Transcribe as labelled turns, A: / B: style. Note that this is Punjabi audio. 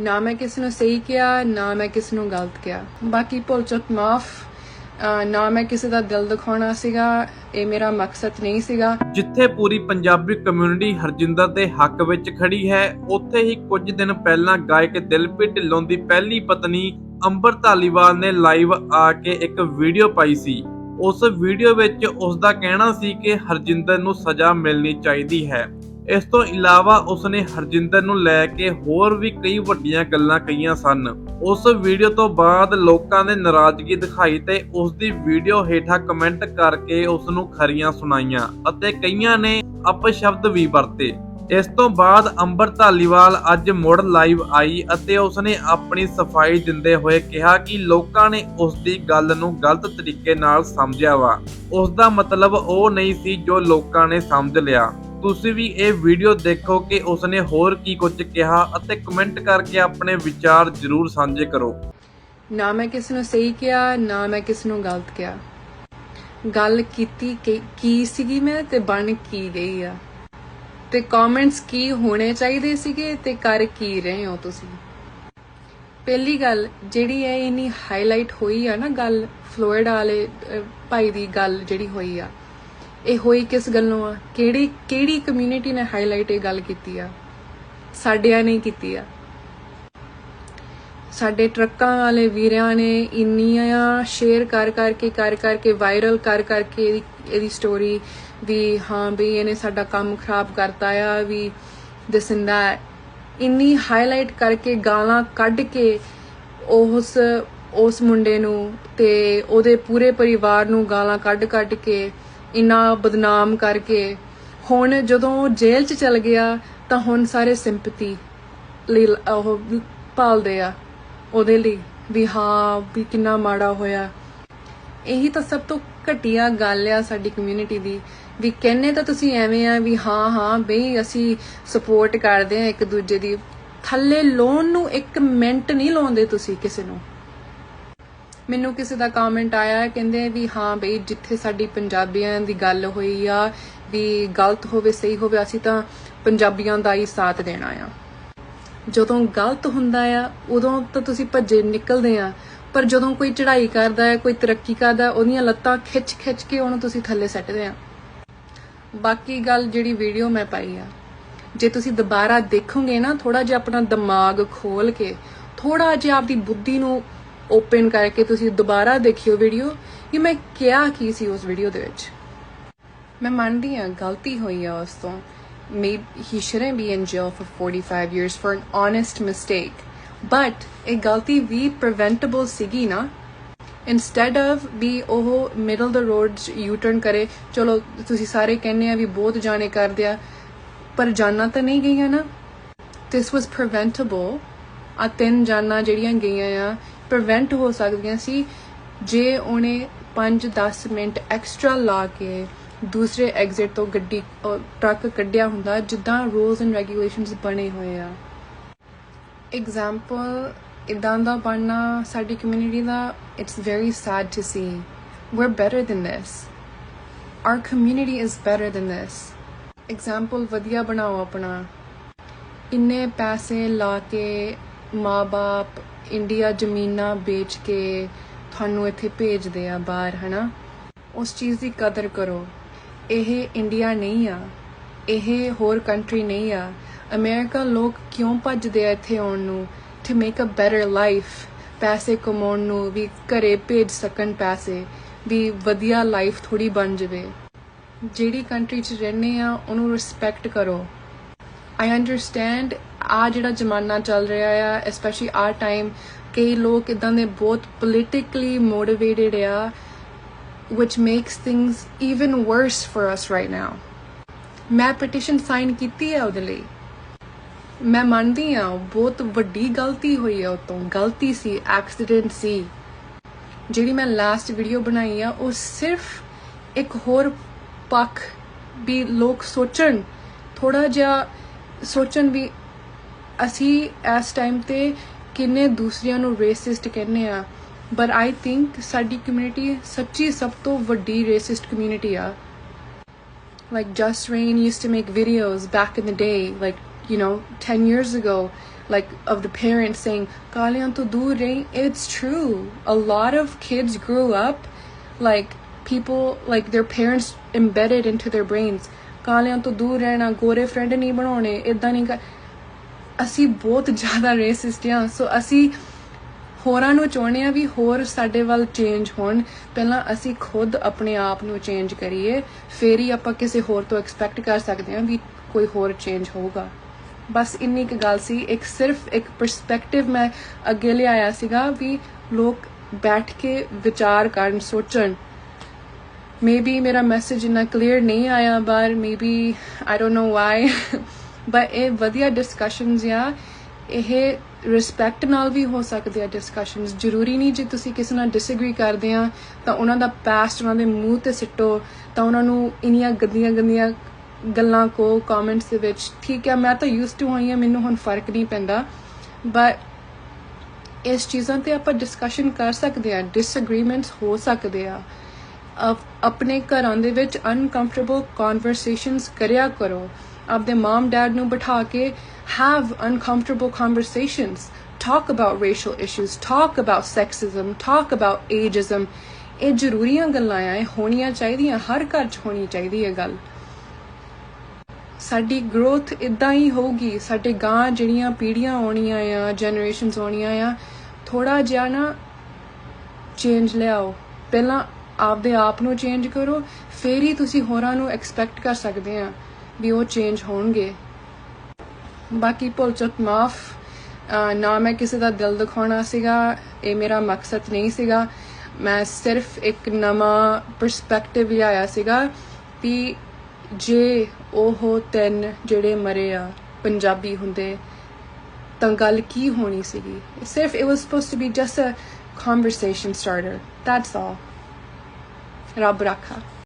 A: ਨਾ ਮੈਂ ਕਿਸ ਨੂੰ ਸਹੀ ਕਿਹਾ, ਨਾ ਮੈਂ ਕਿਸ ਨੂੰ ਗਲਤ ਕਿਹਾ। ਬਾਕੀ ਭੁੱਲ ਚੁੱਕ, ਮਾਫ ਨਾ ਮੈਂ ਕਿਸੇ ਦਾ ਦਿਲ ਦਿਖਾਉਣਾ ਸੀਗਾ, ਇਹ ਮੇਰਾ ਮਕਸਦ ਨਹੀਂ ਸੀਗਾ।
B: ਜਿੱਥੇ ਪੂਰੀ ਪੰਜਾਬੀ ਕਮਿਊਨਿਟੀ ਹਰਜਿੰਦਰ ਦੇ ਹੱਕ ਵਿੱਚ ਖੜੀ ਹੈ, ਉੱਥੇ ਹੀ ਕੁਝ ਦਿਨ ਪਹਿਲਾਂ ਗਾਇਕ ਦਿਲਪ੍ਰੀਤ ਢਿੱਲੋਂ ਦੀ ਪਹਿਲੀ ਪਤਨੀ ਅੰਬਰ ਧਾਲੀਵਾਲ ਨੇ ਲਾਈਵ ਆ ਕੇ ਇੱਕ ਵੀਡੀਓ ਪਾਈ ਸੀ। ਉਸ ਵੀਡੀਓ ਵਿੱਚ ਉਸ ਦਾ ਕਹਿਣਾ ਸੀ ਕਿ ਹਰਜਿੰਦਰ ਨੂੰ ਸਜ਼ਾ ਮਿਲਣੀ ਚਾਹੀਦੀ ਹੈ। ਇਸ ਤੋਂ ਇਲਾਵਾ ਉਸਨੇ ਹਰਜਿੰਦਰ ਨੂੰ ਲੈ ਕੇ ਹੋਰ ਵੀ ਕਈ ਵੱਡੀਆਂ ਗੱਲਾਂ ਕਹੀਆਂ ਸਨ। ਉਸ ਵੀਡੀਓ ਤੋਂ ਬਾਅਦ ਲੋਕਾਂ ਨੇ ਨਾਰਾਜ਼ਗੀ ਦਿਖਾਈ ਤੇ ਉਸ ਦੀ ਵੀਡੀਓ ਹੇਠਾਂ ਕਮੈਂਟ ਕਰਕੇ ਉਸ ਨੂੰ ਖਰੀਆਂ ਸੁਣਾਈਆਂ ਅਤੇ ਕਈਆਂ ਨੇ ਅਪਸ਼ਬਦ ਵੀ ਵਰਤੇ। ਇਸ ਤੋਂ ਬਾਅਦ ਅੰਬਰ ਧਾਲੀਵਾਲ ਅੱਜ ਮੁੜ ਲਾਈਵ ਆਈ ਅਤੇ ਉਸਨੇ ਆਪਣੀ ਸਫ਼ਾਈ ਦਿੰਦੇ ਹੋਏ ਕਿਹਾ ਕਿ ਲੋਕਾਂ ਨੇ ਉਸ ਦੀ ਗੱਲ ਨੂੰ ਗਲਤ ਤਰੀਕੇ ਨਾਲ ਸਮਝਿਆ ਵਾ। ਉਸ ਦਾ ਮਤਲਬ ਉਹ ਨਹੀਂ ਸੀ ਜੋ ਲੋਕਾਂ ਨੇ ਸਮਝ ਲਿਆ। ਤੁਸੀਂ ਵੀ ਇਹ ਵੀਡੀਓ ਦੇਖੋ ਕਿ ਉਸਨੇ ਹੋਰ ਕੀ ਕੁਝ ਕਿਹਾ ਅਤੇ ਕਮੈਂਟ ਕਰਕੇ ਆਪਣੇ ਵਿਚਾਰ ਜ਼ਰੂਰ ਸਾਂਝੇ ਕਰੋ।
A: ਨਾ ਮੈਂ ਕਿਸ ਨੂੰ ਸਹੀ ਕਿਹਾ, ਨਾ ਮੈਂ ਕਿਸ ਨੂੰ ਗਲਤ ਕਿਹਾ। ਗੱਲ ਕੀਤੀ ਕੀ ਸੀਗੀ ਮੈਂ ਤੇ ਬਣ ਕੀ ਗਈ ਆ। ਤੇ ਕਮੈਂਟਸ ਕੀ ਹੋਣੇ ਚਾਹੀਦੇ ਸੀਗੇ ਤੇ ਕਰ ਕੀ ਰਹੇ ਹੋ ਤੁਸੀਂ? ਪਹਿਲੀ ਗੱਲ, ਜਿਹੜੀ ਹੈ ਇਨੀ ਹਾਈਲਾਈਟ ਹੋਈ ਆ ਨਾ ਗੱਲ ਫਲੋਰਿਡਾ ਵਾਲੇ ਭਾਈ ਦੀ ਗੱਲ ਜਿਹੜੀ ਹੋਈ ਆ ਇਹ ਹੋਈ ਕਿਸ ਗੱਲੋਂ ਆ? ਕਿਹੜੀ ਕਿਹੜੀ ਕਮਿਊਨਿਟੀ ਨੇ ਹਾਈਲਾਈਟ ਇਹ ਗੱਲ ਕੀਤੀ ਆ? ਸਾਡਿਆਂ ਨੇ ਕੀਤੀ ਆ। ਸਾਡੇ ਟਰੱਕਾਂ ਵਾਲੇ ਵੀਰਿਆਂ ਨੇ ਇੰਨੀਆਂ ਸ਼ੇਅਰ ਕਰ ਕਰਕੇ ਕਰ ਕਰਕੇ ਵਾਇਰਲ ਕਰ ਕਰਕੇ ਇਹਦੀ- ਸਟੋਰੀ ਵੀ ਹਾਂ ਵੀ ਇਹਨੇ ਸਾਡਾ ਕੰਮ ਖਰਾਬ ਕਰਤਾ ਆ, ਵੀ ਦਿਸ ਐਂਡ ਦੈਟ ਇੰਨੀ ਹਾਈਲਾਈਟ ਕਰਕੇ ਗਾਲਾਂ ਕੱਢ ਕੇ ਉਸ ਉਸ ਮੁੰਡੇ ਨੂੰ ਤੇ ਉਹਦੇ ਪੂਰੇ ਪਰਿਵਾਰ ਨੂੰ ਗਾਲਾਂ ਕੱਢ ਕੱਢ ਕੇ ਇੰਨਾ ਬਦਨਾਮ ਕਰਕੇ। ਹੁਣ ਜਦੋਂ ਉਹ ਜੇਲ੍ਹ 'ਚ ਚਲ ਗਿਆ, ਤਾਂ ਹੁਣ ਸਾਰੇ ਸਿੰਪਥੀ ਲਈ ਉਹ ਭਾਲਦੇ ਆ। ਉਹਦੇ ਲਈ ਵੀ ਹਾਂ, ਵੀ ਕਿੰਨਾ ਮਾੜਾ ਹੋਇਆ। ਇਹੀ ਤਾਂ ਸਭ ਤੋਂ ਘਟੀਆ ਗੱਲ ਆ ਸਾਡੀ ਕਮਿਊਨਿਟੀ ਦੀ। ਵੀ ਕਹਿੰਨੇ ਤਾਂ ਤੁਸੀਂ ਐਵੇਂ ਆ ਵੀ ਹਾਂ ਹਾਂ, ਬਈ ਅਸੀਂ ਸਪੋਰਟ ਕਰਦੇ ਆ ਇੱਕ ਦੂਜੇ ਦੀ। ਥੱਲੇ ਲੋਨ ਨੂੰ ਇੱਕ ਮਿੰਟ ਨਹੀਂ ਲਾਉਂਦੇ ਤੁਸੀਂ ਕਿਸੇ ਨੂੰ। ਮੈਨੂੰ ਕਿਸੇ ਦਾ ਕਮੈਂਟ ਆਇਆ ਕਹਿੰਦੇ ਵੀ ਹਾਂ ਬਈ ਜਿੱਥੇ ਸਾਡੀ ਪੰਜਾਬੀਆਂ ਦੀ ਗੱਲ ਹੋਈ ਆ ਵੀ ਗਲਤ ਹੋਵੇ ਸਹੀ ਹੋਵੇ ਅਸੀਂ ਤਾਂ ਪੰਜਾਬੀਆਂ ਦਾ ਹੀ ਸਾਥ ਦੇਣਾ ਆ। ਜਦੋਂ ਗਲਤ ਹੁੰਦਾ ਆ ਉਦੋਂ ਤਾਂ ਤੁਸੀਂ ਭੱਜੇ ਨਿਕਲਦੇ ਆ ਪਰ ਜਦੋਂ ਕੋਈ ਚੜ੍ਹਾਈ ਕਰਦਾ ਹੈ ਕੋਈ ਤਰੱਕੀ ਕਰਦਾ ਹੈ, ਉਹਦੀਆਂ ਲੱਤਾਂ ਖਿੱਚ ਖਿੱਚ ਕੇ ਉਹਨੂੰ ਤੁਸੀਂ ਥੱਲੇ ਸੱਟਦੇ ਆ। ਬਾਕੀ ਗੱਲ ਜਿਹੜੀ ਵੀਡੀਓ ਮੈਂ ਪਾਈ ਆ ਜੇ ਤੁਸੀਂ ਦੁਬਾਰਾ ਦੇਖੋਗੇ ਨਾ ਥੋੜਾ ਜਿਹਾ ਆਪਣਾ ਦਿਮਾਗ ਖੋਲ ਕੇ ਥੋੜਾ ਜਿਹਾ ਆਪਦੀ ਬੁੱਧੀ ਨੂੰ ਓਪਨ ਕਰਕੇ ਤੁਸੀਂ ਦੁਬਾਰਾ ਦੇਖਿਓ ਵੀਡੀਓ ਕਿ ਮੈਂ ਕਿਹਾ ਕੀ ਸੀ ਉਸ ਵੀਡੀਓ ਦੇ ਵਿੱਚ। ਮੈਂ ਮੰਨਦੀ ਹਾਂ, ਗਲਤੀ ਹੋਈ ਆ ਉਸ ਤੋਂ। Maybe he shouldn't be in jail for 45 years for an honest mistake. But ਇਹ ਗਲਤੀ ਵੀ preventable ਸੀਗੀ ਨਾ। ਇਨਸਟੈਡ ਆਫ ਵੀ ਉਹ middle the road U turn ਕਰੇ, ਚਲੋ ਤੁਸੀਂ ਸਾਰੇ ਕਹਿੰਦੇ ਆ ਵੀ ਬਹੁਤ ਜਾਣੇ ਕਰਦੇ ਆ, ਪਰ ਜਾਨਾਂ ਤਾਂ ਨਹੀਂ ਗਈਆਂ ਨਾ। This was preventable ਆ ਤਿੰਨ ਜਾਨਾਂ ਜਿਹੜੀਆਂ ਗਈਆਂ ਆ ਪ੍ਰੀਵੈਂਟ ਹੋ ਸਕਦੀਆਂ ਸੀ ਜੇ ਉਹਨੇ 5-10 ਮਿੰਟ ਐਕਸਟਰਾ ਲਾ ਕੇ ਦੂਸਰੇ ਐਗਜ਼ਿਟ ਤੋਂ ਗੱਡੀ ਟਰੱਕ ਕੱਢਿਆ ਹੁੰਦਾ, ਜਿੱਦਾਂ ਰੂਲਸ ਐਂਡ ਰੈਗੂਲੇਸ਼ਨਸ ਬਣੇ ਹੋਏ ਆ। ਐਗਜ਼ਾਮਪਲ ਇਦਾਂ ਦਾ ਬਣਨਾ ਸਾਡੀ community the it's very sad to see we're better than this. Our community is better than this. Example ਵਧੀਆ ਬਣਾਓ ਆਪਣਾ। ਇੰਨੇ ਪੈਸੇ ਲਾ ਕੇ ਮਾਪੇ ਇੰਡੀਆ ਜ਼ਮੀਨਾਂ ਵੇਚ ਕੇ ਤੁਹਾਨੂੰ ਇੱਥੇ ਭੇਜਦੇ ਆ ਬਾਹਰ, ਹਨਾ? ਉਸ ਚੀਜ਼ ਦੀ ਕਦਰ ਕਰੋ। ਇਹ ਇੰਡੀਆ ਨਹੀਂ ਆ। ਇਹ ਹੋਰ ਕੰਟਰੀ ਨਹੀਂ ਆ। ਅਮਰੀਕਾ ਲੋਕ ਕਿਉਂ ਭੱਜਦੇ ਆ ਇੱਥੇ ਆਉਣ ਨੂੰ? To make a better life ਪੈਸੇ ਕਮਾਉਣ ਨੂੰ ਵੀ ਘਰੇ ਭੇਜ ਸਕਣ ਪੈਸੇ, ਵੀ ਵਧੀਆ ਲਾਈਫ ਥੋੜੀ ਬਣ ਜਾਵੇ। ਜਿਹੜੀ ਕੰਟਰੀ 'ਚ ਰਹਿੰਦੇ ਆ, ਉਹਨੂੰ ਰਿਸਪੈਕਟ ਕਰੋ। ਆਈ ਅੰਡਰਸਟੈਂਡ ਆ ਜਿਹੜਾ ਜ਼ਮਾਨਾ ਚੱਲ ਰਿਹਾ ਆ ਐਸਪੈਸ਼ਲੀ ਆ ਟਾਈਮ ਕਈ ਲੋਕ ਇਦਾਂ ਦੇ ਬਹੁਤ ਪੋਲਿਟਿਕਲੀ ਮੋਟੀਵੇਟਿਡ ਆ, which makes things even worse for us right now. ਮੈਂ ਪਟੀਸ਼ਨ ਸਾਈਨ ਕੀਤੀ ਹੈ ਉਹਦੇ ਲਈ। ਮੈਂ ਮੰਨਦੀ ਆ, ਬਹੁਤ ਵੱਡੀ ਗਲਤੀ ਹੋਈ ਹੈ ਉਹ ਗਲਤੀ ਸੀ ਐਕਸੀਡੈਂਟ ਸੀ। ਜਿਹੜੀ ਮੈਂ ਲਾਸਟ ਵੀਡੀਓ ਬਣਾਈ ਆ, ਉਹ ਸਿਰਫ ਇੱਕ ਹੋਰ ਪੱਖ ਵੀ ਲੋਕ ਸੋਚਣ ਥੋੜਾ ਜਿਹਾ ਸੋਚਣ ਵੀ ਅਸੀਂ ਇਸ ਟਾਈਮ ਤੇ ਕਿੰਨੇ ਦੂਸਰਿਆਂ ਨੂੰ ਰੇਸਿਸਟ ਕਹਿੰਦੇ ਆ ਬਟ ਆਈ ਥਿੰਕ ਸਾਡੀ ਕਮਿਊਨਿਟੀ ਸੱਚੀ ਸਭ ਤੋਂ ਵੱਡੀ ਰੇਸਿਸਟ ਕਮਿਊਨਿਟੀ ਆ like Just Rain used to make videos back in the day, like, you know, 10 years ago, like of the parents saying ਕਾਲਿਆਂ ਤੋਂ ਦੂਰ ਰਹੀ it's true a lot of kids grew up like people like their parents embedded into their brains ਕਾਲਿਆਂ ਤੋਂ ਦੂਰ ਰਹਿਣਾ ਗੋਰੇ ਫਰੈਂਡ ਨਹੀਂ ਬਣਾਉਣੇ ਇਦਾਂ ਨਹੀਂ ਕਰ ਅਸੀਂ ਬਹੁਤ ਜ਼ਿਆਦਾ ਰੇਸਿਸਟ ਹਾਂ ਸੋ ਅਸੀਂ ਹੋਰਾਂ ਨੂੰ ਚਾਹੁੰਦੇ ਆ ਵੀ ਹੋਰ ਸਾਡੇ ਵੱਲ ਚੇਂਜ ਹੋਣ। ਪਹਿਲਾਂ ਅਸੀਂ ਖੁਦ ਆਪਣੇ ਆਪ ਨੂੰ ਚੇਂਜ ਕਰੀਏ, ਫੇਰ ਹੀ ਆਪਾਂ ਕਿਸੇ ਹੋਰ ਤੋਂ ਐਕਸਪੈਕਟ ਕਰ ਸਕਦੇ ਹਾਂ ਵੀ ਕੋਈ ਹੋਰ ਚੇਂਜ ਹੋਊਗਾ। ਬਸ ਇੰਨੀ ਕੁ ਗੱਲ ਸੀ, ਇੱਕ ਸਿਰਫ ਇੱਕ ਪਰਸਪੈਕਟਿਵ ਮੈਂ ਅੱਗੇ ਲਿਆਇਆ ਸੀਗਾ ਵੀ ਲੋਕ ਬੈਠ ਕੇ ਵਿਚਾਰ ਕਰਨ, ਸੋਚਣ। ਮੇਬੀ ਮੇਰਾ ਮੈਸੇਜ ਇੰਨਾ ਕਲੀਅਰ ਨਹੀਂ ਆਇਆ ਪਰ maybe I don't know why but ਇਹ ਵਧੀਆ ਡਿਸਕਸ਼ਨਸ ਆ ਇਹ ਰਿਸਪੈਕਟ ਨਾਲ ਵੀ ਹੋ ਸਕਦੇ ਆ ਡਿਸਕਸ਼ਨਸ ਜ਼ਰੂਰੀ ਨਹੀਂ ਜੇ ਤੁਸੀਂ ਕਿਸੇ ਨਾਲ ਡਿਸਐਗਰੀ ਕਰਦੇ ਆ, ਤਾਂ ਉਹਨਾਂ ਦਾ ਪਾਸਟ ਉਹਨਾਂ ਦੇ ਮੂੰਹ ਤੇ ਸਿੱਟੋ, ਤਾਂ ਉਹਨਾਂ ਨੂੰ ਇਨੀਆਂ ਗੰਦੀਆਂ ਗੰਦੀਆਂ ਗੱਲਾਂ ਕੋ ਕਮੈਂਟਸ ਦੇ ਵਿੱਚ। ਠੀਕ ਹੈ ਮੈਂ ਤਾਂ ਯੂਜ਼ਡ ਟੂ ਹੋਈ ਆ, ਮੈਨੂੰ ਹੁਣ ਫ਼ਰਕ ਨਹੀਂ ਪੈਂਦਾ। ਬਟ ਇਸ ਚੀਜ਼ਾਂ ਤੇ ਆਪਾਂ ਡਿਸਕਸ਼ਨ ਕਰ ਸਕਦੇ ਆ ਡਿਸਐਗਰੀਮੈਂਟਸ ਹੋ ਸਕਦੇ ਆ। ਆਪਣੇ ਘਰਾਂ ਦੇ ਵਿੱਚ ਅਨਕੰਫਰਟੇਬਲ ਕਨਵਰਸੇਸ਼ਨਸ ਕਰਿਆ ਕਰੋ। ਆਪਦੇ ਮਮ ਡੈਡ ਨੂੰ ਬਿਠਾ ਕੇ have uncomfortable conversations. Talk about racial issues. Talk about sexism. Talk about ageism. ਇਹ ਜ਼ਰੂਰੀਆਂ ਗੱਲਾਂ ਆ ਹੋਣੀਆਂ ਚਾਹੀਦੀਆਂ, ਹਰ ਘਰ 'ਚ ਹੋਣੀ ਚਾਹੀਦੀ ਹੈ ਗੱਲ। ਸਾਡੀ ਗਰੋਥ ਇਦਾਂ ਹੀ ਹੋਊਗੀ, ਸਾਡੇ ਗਾਂ ਜਿਹੜੀਆਂ ਪੀੜ੍ਹੀਆਂ ਆਉਣੀਆਂ ਆ ਜਨਰੇਸ਼ਨਸ ਆਉਣੀਆਂ ਆ ਥੋੜਾ ਜਿਹਾ ਨਾ ਚੇਂਜ ਲਿਆਓ। ਪਹਿਲਾਂ ਆਪਦੇ ਆਪ ਨੂੰ ਚੇਂਜ ਕਰੋ, ਫੇਰ ਹੀ ਤੁਸੀਂ ਹੋਰਾਂ ਨੂੰ ਐਕਸਪੈਕਟ ਕਰ ਸਕਦੇ ਆ। ਵੀ ਉਹ ਚੇਂਜ ਹੋਣਗੇ। ਬਾਕੀ ਭੁੱਲ ਚੁੱਕ, ਮਾਫ ਨਾ ਮੈਂ ਕਿਸੇ ਦਾ ਦਿਲ ਦਿਖਾਉਣਾ ਸੀਗਾ, ਇਹ ਮੇਰਾ ਮਕਸਦ ਨਹੀਂ ਸੀਗਾ। ਮੈਂ ਸਿਰਫ ਇੱਕ ਨਵਾਂ ਪਰਸਪੈਕਟਿਵ ਲਿਆਇਆ ਸੀਗਾ ਵੀ ਜੇ ਉਹ ਤਿੰਨ ਜਿਹੜੇ ਮਰੇ ਆ, ਪੰਜਾਬੀ ਹੁੰਦੇ, ਤਾਂ ਗੱਲ ਕੀ ਹੋਣੀ ਸੀਗੀ? ਸਿਰਫ it was supposed to be just a conversation starter, that's all ਰੱਬ ਰਾਖਾ।